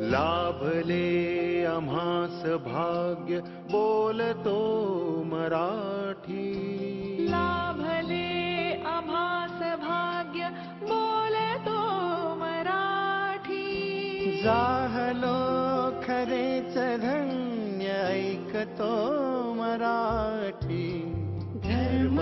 लाभले आम्हास भाग्य बोलतो मराठी। लाभले आभास भाग्य बोलतो मराठी। जाहलो खरेच धन्य ऐकतो मराठी। धर्म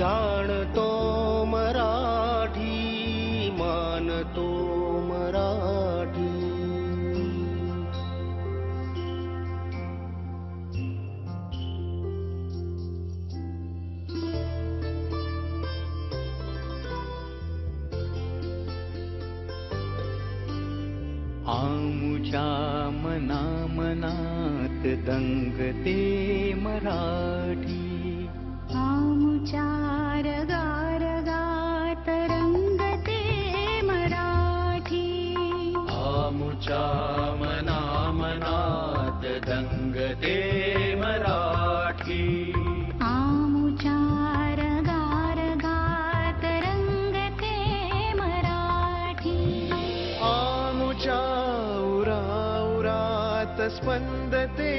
जाणतो मराठी मानतो मराठी। आमुच्या मना मनात दंगते मराठी आमुचार गार गात रंगते मराठी। आमुच्या मना मनात दंगते मराठी। आमुचार गार गात रंगते मराठी। आमुच्या उरा उरात स्पंदते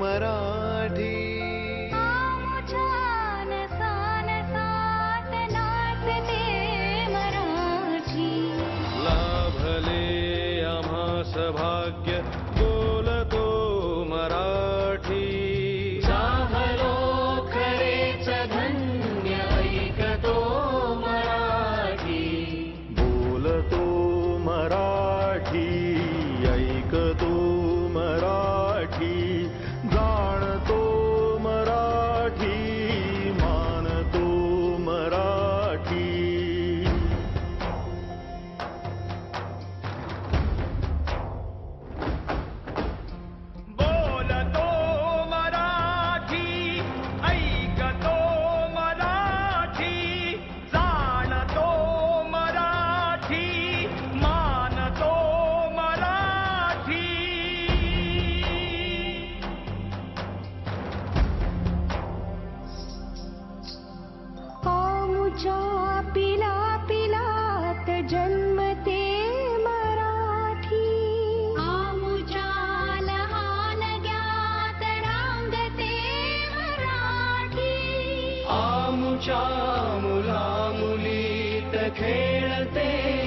मराठी सौभाग्य आमुच्या मुला मुलीत खेळते